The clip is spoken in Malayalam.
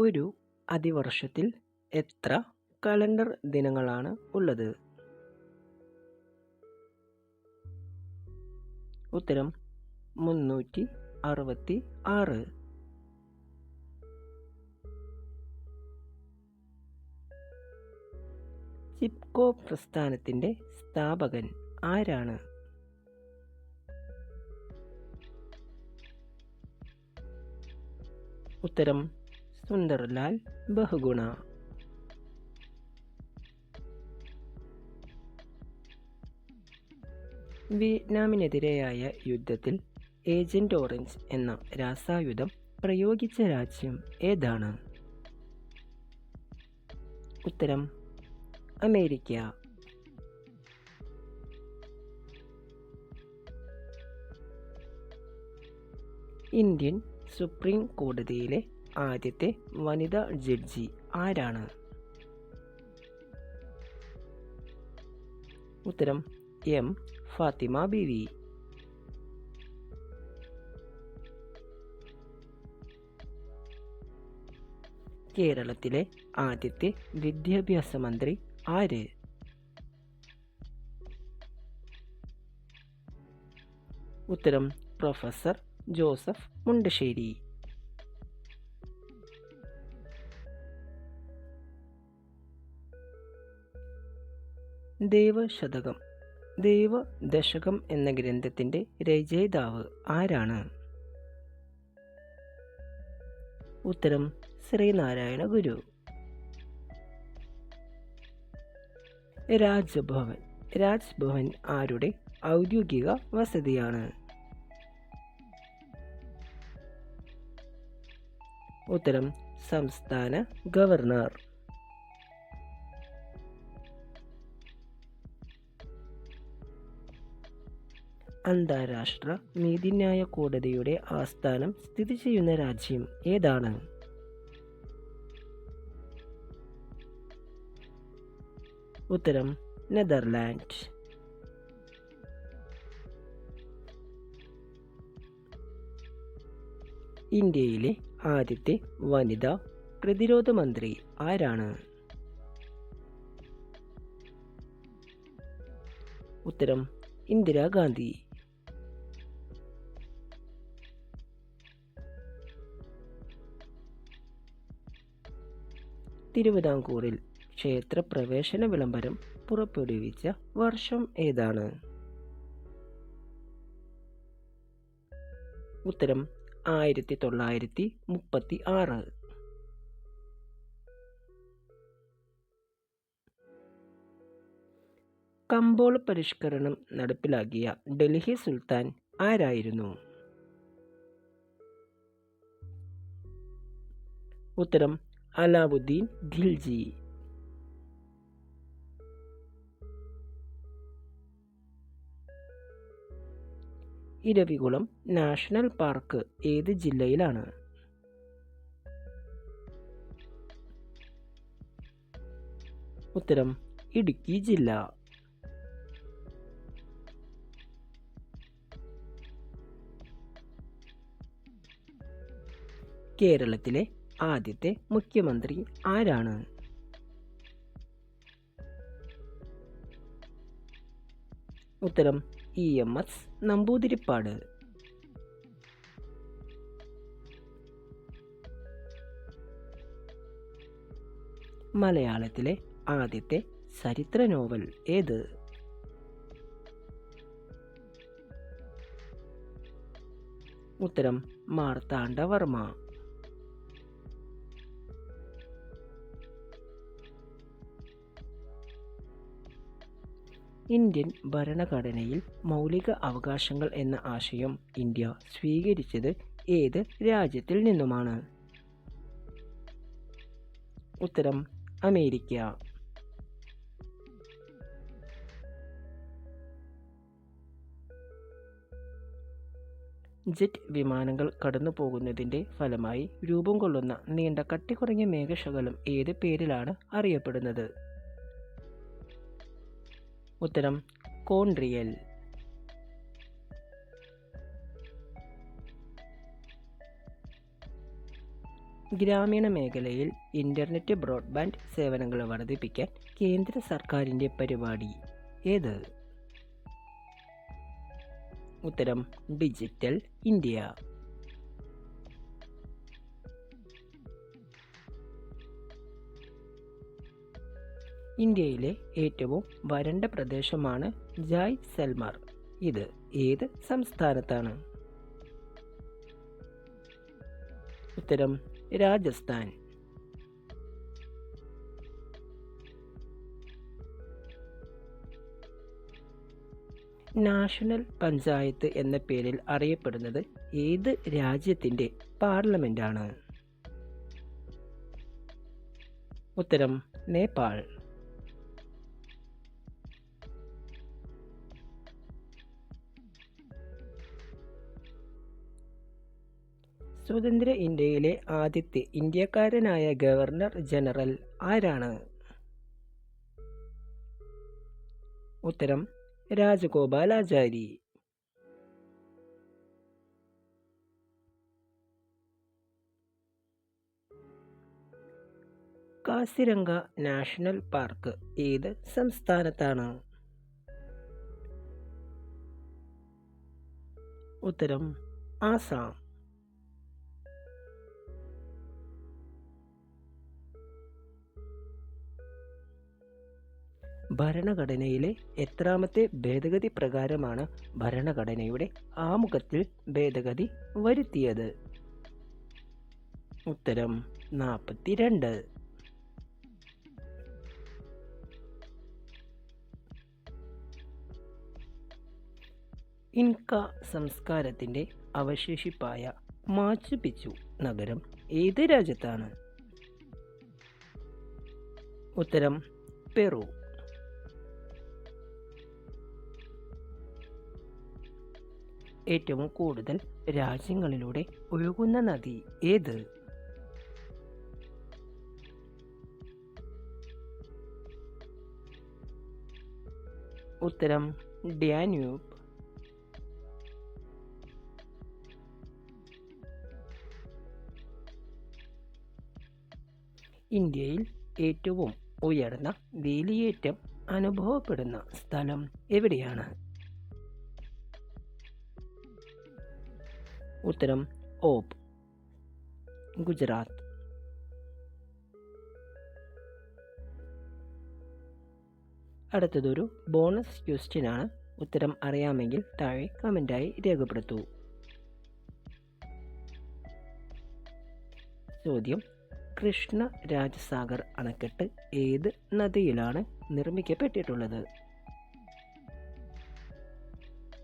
ഒരു അതിവർഷത്തിൽ എത്ര കലണ്ടർ ദിനങ്ങളാണ് ഉള്ളത്? ഉത്തരം മുന്നൂറ്റി അറുപത്തി ആറ്. ചിപ്കോ പ്രസ്ഥാനത്തിന്റെ സ്ഥാപകൻ ആരാണ്? ഉത്തരം സുന്ദർലാൽ ബഹുഗുണ. വിയറ്റ്നാമിനെതിരെയായ യുദ്ധത്തിൽ ഏജന്റ് ഓറഞ്ച് എന്ന രാസായുധം പ്രയോഗിച്ച രാജ്യം ഏതാണ്? ഉത്തരം അമേരിക്ക. ഇന്ത്യൻ സുപ്രീം കോടതിയിലെ ആദ്യത്തെ വനിതാ ജഡ്ജി ആരാണ്? ഉത്തരം എം. ഫാത്തിമ ബീവി. കേരളത്തിലെ ആദ്യത്തെ വിദ്യാഭ്യാസ മന്ത്രി ആര്? ഉത്തരം പ്രൊഫസർ ജോസഫ് മുണ്ടശ്ശേരി. ദേവശതകം ദൈവദശകം എന്ന ഗ്രന്ഥത്തിന്റെ രചയിതാവ് ആരാണ്? ഉത്തരം ശ്രീനാരായണ ഗുരു. രാജ്ഭവൻ രാജ്ഭവൻ ആരുടെ ഔദ്യോഗിക വസതിയാണ്? ഉത്തരം സംസ്ഥാന ഗവർണർ. അന്താരാഷ്ട്ര നീതിന്യായ കോടതിയുടെ ആസ്ഥാനം സ്ഥിതി ചെയ്യുന്ന രാജ്യം ഏതാണ്? ഉത്തരം നെതർലാൻഡ് ഇന്ത്യയിലെ ആദ്യത്തെ വനിതാ പ്രതിരോധ മന്ത്രി ആരാണ്? ഉത്തരം ഇന്ദിരാഗാന്ധി. തിരുവിതാംകൂറിൽ ക്ഷേത്രപ്രവേശന വിളംബരം പുറപ്പെടുവിച്ച വർഷം ഏതാണ്? ഉത്തരം ആയിരത്തി തൊള്ളായിരത്തി മുപ്പത്തി ആറ് കമ്പോള പരിഷ്കരണം നടപ്പിലാക്കിയ ഡൽഹി സുൽത്താൻ ആരായിരുന്നു? ഉത്തരം അലാവുദ്ദീൻ ഖിൽജി. ഇരവികുളം നാഷണൽ പാർക്ക് ഏത് ജില്ലയിലാണ്? ഉത്തരം ഇടുക്കി ജില്ല. കേരളത്തിലെ ആദ്യത്തെ മുഖ്യമന്ത്രി ആരാണ്? ഉത്തരം ഇ എം എസ് നമ്പൂതിരിപ്പാട്. മലയാളത്തിലെ ആദ്യത്തെ ചരിത്ര നോവൽ ഏത്? ഉത്തരം മാർത്താണ്ഡവർമ്മ ഇന്ത്യൻ ഭരണഘടനയിൽ മൗലിക അവകാശങ്ങൾ എന്ന ആശയം ഇന്ത്യ സ്വീകരിച്ചത് ഏത് രാജ്യത്തിൽ നിന്നുമാണ്? ഉത്തരം അമേരിക്ക. ജെറ്റ് വിമാനങ്ങൾ കടന്നു പോകുന്നതിന്റെ ഫലമായി രൂപം കൊള്ളുന്ന നീണ്ട കട്ടി കുറഞ്ഞ മേഘശകലം ഏത് പേരിലാണ് അറിയപ്പെടുന്നത്? ഉത്തരം കോൺട്രിയൽ. ഗ്രാമീണ മേഖലയിൽ ഇന്റർനെറ്റ് ബ്രോഡ്ബാൻഡ് സേവനങ്ങൾ വർദ്ധിപ്പിക്കാൻ കേന്ദ്ര സർക്കാരിന്റെ പരിപാടി ഏത്? ഉത്തരം ഡിജിറ്റൽ ഇന്ത്യ. ഇന്ത്യയിലെ ഏറ്റവും വരണ്ട പ്രദേശമാണ് ജായ് സെൽമാർ. ഇത് ഏത് സംസ്ഥാനത്താണ്? ഉത്തരം രാജസ്ഥാൻ. നാഷണൽ പഞ്ചായത്ത് എന്ന പേരിൽ അറിയപ്പെടുന്നത് ഏത് രാജ്യത്തിന്റെ പാർലമെന്റാണ്? ഉത്തരം നേപ്പാൾ. സ്വതന്ത്ര ഇന്ത്യയിലെ ആദ്യത്തെ ഇന്ത്യക്കാരനായ ഗവർണർ ജനറൽ ആരാണ്? ഉത്തരം രാജഗോപാലാചാരി. കാസിരംഗ നാഷണൽ പാർക്ക് ഏത് സംസ്ഥാനത്താണ്? ഉത്തരം ആസാം. ഭരണഘടനയിലെ എത്രാമത്തെ ഭേദഗതി പ്രകാരമാണ് ഭരണഘടനയുടെ ആമുഖത്തിൽ ഭേദഗതി വരുത്തിയത്? ഉത്തരം നാൽപ്പത്തിരണ്ട് ഇൻക സംസ്കാരത്തിന്റെ അവശേഷിപ്പായ മാച്ചുപിച്ചു നഗരം ഏത് രാജ്യത്താണ്? ഉത്തരം പെറു. ഏറ്റവും കൂടുതൽ രാജ്യങ്ങളിലൂടെ ഒഴുകുന്ന നദി ഏത്? ഉത്തരം ഡാന്യൂബ് ഇന്ത്യയിൽ ഏറ്റവും ഉയർന്ന വേലിയേറ്റം അനുഭവപ്പെടുന്ന സ്ഥലം എവിടെയാണ്? ഉത്തരം ഓപ്. ഗുജറാത്ത്. അടുത്തതൊരു ബോണസ് ക്വസ്റ്റ്യനാണ്. ഉത്തരം അറിയാമെങ്കിൽ താഴെ കമന്റായി രേഖപ്പെടുത്തൂ. ചോദ്യം. കൃഷ്ണ രാജസാഗർ അണക്കെട്ട് ഏത് നദിയിലാണ് നിർമ്മിക്കപ്പെട്ടിട്ടുള്ളത്?